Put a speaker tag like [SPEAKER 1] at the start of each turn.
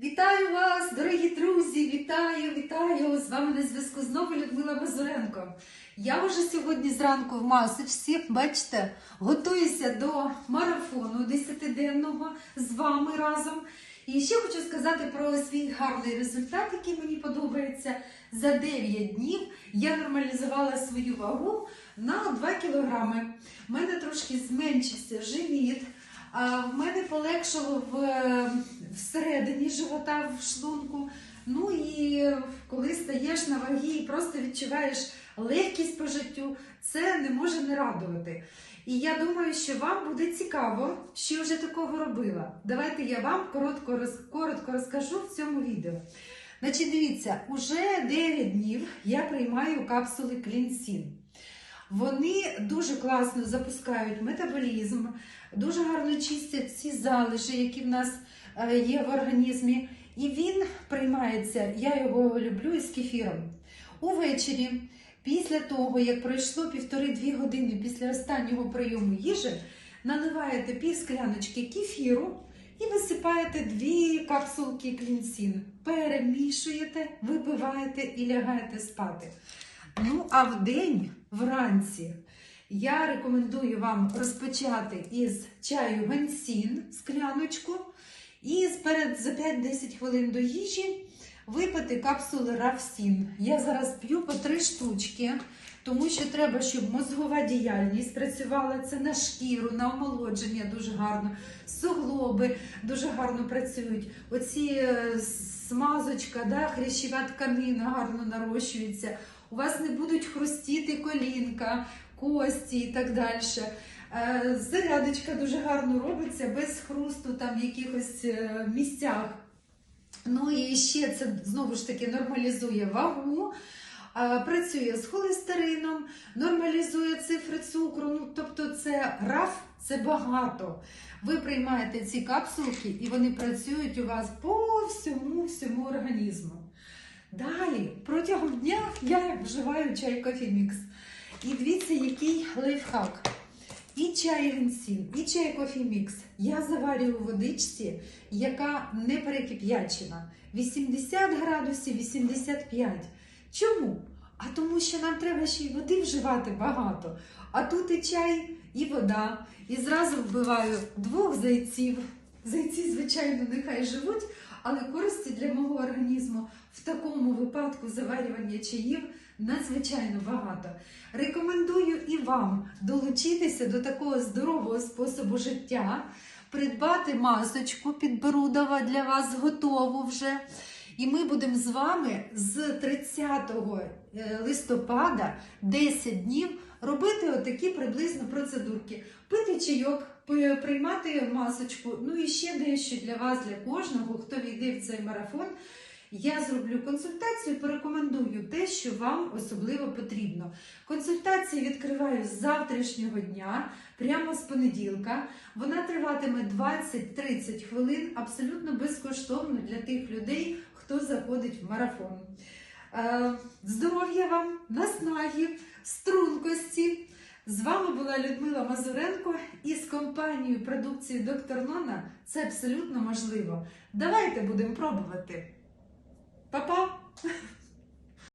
[SPEAKER 1] Вітаю вас, дорогі друзі! Вітаю, вітаю! З вами на зв'язку знову Людмила Мазуренко. Я вже сьогодні зранку в масочці, бачите, готуюся до марафону 10-денного з вами разом. І ще хочу сказати про свій гарний результат, який мені подобається. За 9 днів я нормалізувала свою вагу на 2 кілограми. У мене трошки зменшився живіт. А в мене полегшало в, е, всередині живота, в шлунку. Ну і коли стаєш на вагі і просто відчуваєш легкість по життю, це не може не радувати. І я думаю, що вам буде цікаво, що я вже такого робила. Давайте я вам коротко, коротко розкажу в цьому відео. Значить, дивіться, уже 9 днів я приймаю капсули Клінсін. Вони дуже класно запускають метаболізм, дуже гарно чистять всі залежі, які в нас є в організмі. І він приймається, я його люблю із кефіром. Увечері, після того, як пройшло півтори-дві години після останнього прийому їжі, наливаєте пів скляночки кефіру і висипаєте дві капсулки клінсін. Перемішуєте, випиваєте і лягаєте спати. Ну, а в день, вранці, я рекомендую вам розпочати із чаю гансін, скляночку, і перед за 5-10 хвилин до їжі випити капсули рафсін. Я зараз п'ю по 3 штучки, тому що треба, щоб мозгова діяльність працювала. Це на шкіру, на омолодження дуже гарно, суглоби дуже гарно працюють. Оці е, смазочка, да, хрящова тканина гарно нарощується у вас не будуть хрустіти колінка, кості і так далі. Е, Зарядочка дуже гарно робиться без хрусту там в якихось е, місцях. Ну і ще це знову ж таки нормалізує вагу, е, працює з холестерином, нормалізує цифри цукру. Ну, тобто це раф, це багато. Ви приймаєте ці капсулки і вони працюють у вас по всьому всьому організму. Далі, протягом дня я вживаю чай кофі-мікс. І дивіться, який лайфхак. І чай генсін, і чай кофі-мікс я заварюю у водичці, яка не перекип'ячена. 80 градусів, 85. Чому? А тому що нам треба ще й води вживати багато. А тут і чай, і вода. І зразу вбиваю двох зайців. Зайці, звичайно, нехай живуть, але користі для мого організму в такому випадку заварювання чаїв надзвичайно багато. Рекомендую вам долучитися до такого здорового способу життя, придбати масочку підберудова для вас готову вже. І ми будемо з вами з 30 е, листопада 10 днів робити отакі приблизно процедурки. Пити чайок, приймати масочку. Ну і ще дещо для вас, для кожного, хто війде в цей марафон. Я зроблю консультацію, порекомендую те, що вам особливо потрібно. Консультацію відкриваю з завтрашнього дня, прямо з понеділка. Вона триватиме 20-30 хвилин, абсолютно безкоштовно для тих людей, хто заходить в марафон. Е, Здоров'я вам, наснаги, стрункості. З вами була Людмила Мазуренко і з компанією продукції Доктор Нона це абсолютно можливо. Давайте будемо пробувати. Па-па!